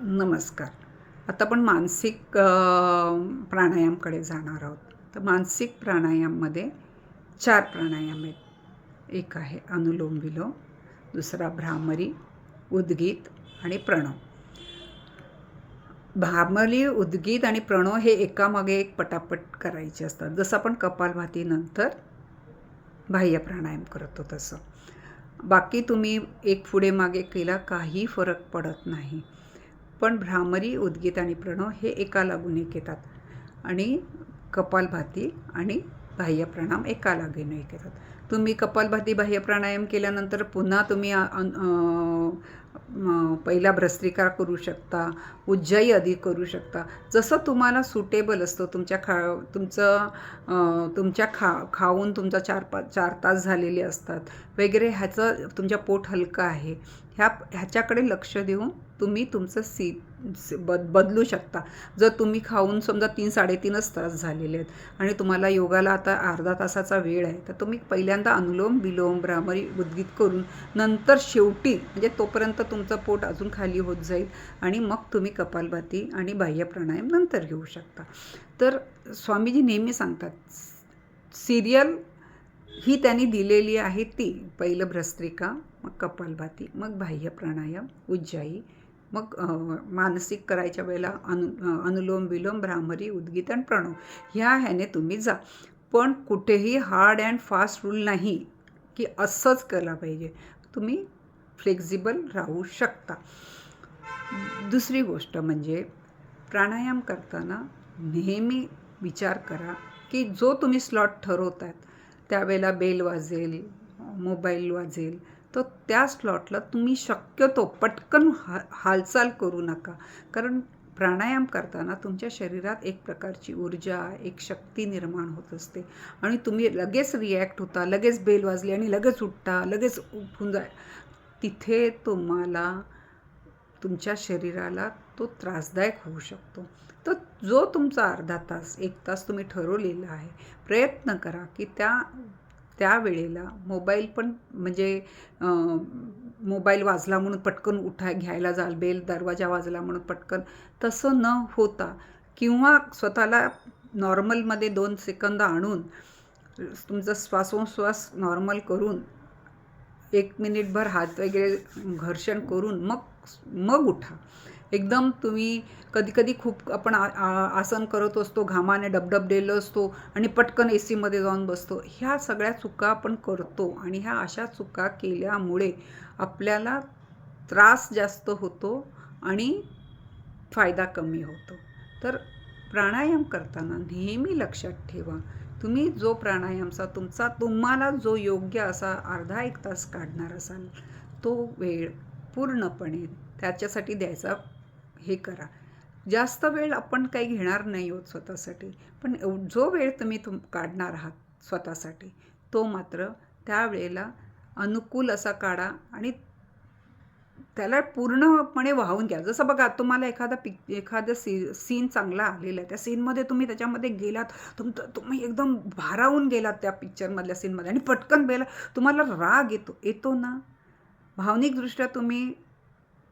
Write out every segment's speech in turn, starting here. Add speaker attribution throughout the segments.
Speaker 1: नमस्कार. आता आपण मानसिक प्राणायामकडे जाणार आहोत. तर मानसिक प्राणायाममध्ये चार प्राणायाम आहेत. एक आहे अनुलोम विलोम दुसरा भ्रामरी उद्गीत आणि प्रणव. भ्रामरी उद्गीत आणि प्रणव हे एकामागे एक पटापट करायचे असतात. जसं आपण कपालभातीनंतर बाह्य प्राणायाम करतो तसं. बाकी तुम्ही एक पुढे मागे केला काही फरक पडत नाही. पण भ्रामरी उद्गीत आणि प्रणव हे एका लागून एक येतात आणि कपालभाती आणि बाह्य प्रणाम एका लागून एक येतात तुम्ही कपालभाती बाह्य प्राणायाम केल्यानंतर पुन्हा तुम्ही पहिला भ्रस्त्रिका करू शकता उज्जयी अधिक करू शकता. जसं तुम्हाला सुटेबल असतं तुमच्या खा तुमचं तुमच्या खा खाऊन तुमचा चार पाच चार तास झालेले असतात. वगैरे ह्याचं तुमच्या पोट हलकं आहे. ह्या ह्याच्याकडे लक्ष देऊन तुम्ही तुमचं सी बद बदलू शकता. जर तुम्ही खाऊन समजा तीन साडेतीनच तास झालेले आहेत आणि तुम्हाला योगाला आता अर्धा तासाचा वेळ आहे तर तुम्ही पहिल्या पहिल्यांदा अनुलोम विलोम भ्रामरी उद्गीत करून नंतर शेवटी म्हणजे तोपर्यंत तुमचं पोट अजून खाली होत जाईल आणि मग तुम्ही कपालभाती आणि बाह्य प्राणायाम नंतर घेऊ शकता. तर स्वामीजी नेहमी सांगतात सिरियल ही त्यांनी दिलेली आहे ती पहिलं भ्रस्त्रिका मग कपालभाती मग बाह्य प्राणायाम उज्जाई मग मानसिक करायच्या वेळेला अनु अनुलोम विलोम भ्रामरी उद्गीत आणि प्रणव. ह्या ह्याने तुम्ही जा. पण कुठेही हार्ड अँड फास्ट रूल नाही की असंच केलं पाहिजे. तुम्ही फ्लेक्झिबल राहू शकता. दुसरी गोष्ट म्हणजे प्राणायाम करताना नेहमी विचार करा की जो तुम्ही स्लॉट ठरवतायत त्यावेळेला बेल वाजेल मोबाईल वाजेल तर त्या स्लॉटला तुम्ही शक्यतो पटकन हा हालचाल करू नका. कारण प्राणायाम करताना तुमच्या शरीरात एक प्रकारची ऊर्जा एक शक्ती निर्माण होत असते. आणि तुम्ही लगेच रिॲक्ट होता लगेच बेल वाजली आणि लगेच उठता लगेच उठून जा तिथे तुम्हाला तुमच्या शरीराला तो त्रासदायक होऊ शकतो. तर जो तुमचा अर्धा तास एक तास तुम्ही ठरवलेला आहे प्रयत्न करा की त्या त्यावेळेला मोबाईल पण म्हणजे मोबाईल वाजला म्हणून पटकन उठा घ्यायला जाल बेल दरवाजा वाजला म्हणून पटकन. तसं न होता किंवा स्वतःला नॉर्मलमध्ये दोन सेकंद आणून तुमचा श्वासोश्वास नॉर्मल करून एक मिनिटभर हात वगैरे घर्षण करून मग मग उठा. एकदम तुम्ही कधी कधी खूप आपण आसन करत असतो घामाने डबडबलेलो असतो आणि पटकन ए सीमध्ये जाऊन बसतो. ह्या सगळ्या चुका आपण करतो आणि ह्या अशा चुका केल्यामुळे आपल्याला त्रास जास्त होतो आणि फायदा कमी होतो. तर प्राणायाम करताना नेहमी लक्षात ठेवा. तुम्ही जो प्राणायामचा तुमचा तुम्हाला जो योग्य असा अर्धा एक तास काढणार असाल तो वेळ पूर्णपणे त्याच्यासाठी द्यायचा हे करा. जास्त वेळ आपण काही घेणार नाही आहोत स्वतःसाठी पण एव जो वेळ तुम्ही तुम काढणार आहात स्वतःसाठी तो मात्र त्यावेळेला अनुकूल असा काढा आणि त्याला पूर्णपणे वाहून घ्या. जसं बघा तुम्हाला एखादा पिक एखादं सी सीन चांगला आलेला आहे त्या सीनमध्ये तुम्ही त्याच्यामध्ये गेलात तुमचं तुम्ही एकदम भारावून गेलात त्या पिक्चरमधल्या सीनमध्ये आणि पटकन बेला तुम्हाला राग येतो. येतो ना? भावनिकदृष्ट्या तुम्ही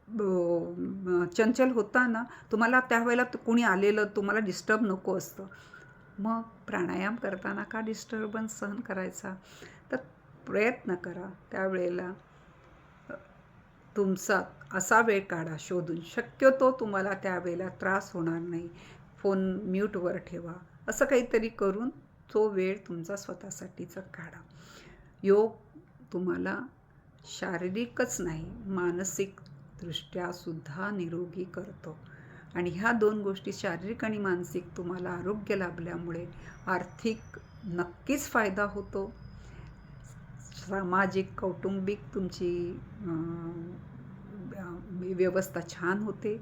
Speaker 1: चंचल होता ना तुम्हाला त्यावेळेला कुणी कोणी आलेलं तुम्हाला डिस्टर्ब नको असतं. मग प्राणायाम करताना का डिस्टर्बन्स सहन करायचा? तर प्रयत्न करा त्यावेळेला तुमचा असा वेळ काढा शोधून. शक्यतो तुम्हाला त्यावेळेला त्रास होणार नाही. फोन म्यूटवर ठेवा. असं काहीतरी करून तो वेळ तुमचा स्वतःसाठीचा काढा. योग तुम्हाला शारीरिकच नाही मानसिक दृष्ट्यासुद्धा निरोगी करतो. आणि ह्या दोन गोष्टी शारीरिक आणि मानसिक तुम्हाला आरोग्य लाभल्यामुळे आर्थिक नक्कीच फायदा होतो. सामाजिक कौटुंबिक तुमची व्यवस्था छान होते.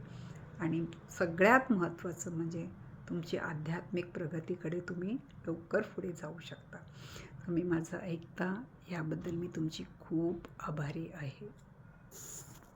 Speaker 1: आणि सगळ्यात महत्त्वाचं म्हणजे तुमची आध्यात्मिक प्रगतीकडे तुम्ही लवकर पुढे जाऊ शकता. तुम्ही माझं ऐकता याबद्दल मी तुमची खूप आभारी आहे.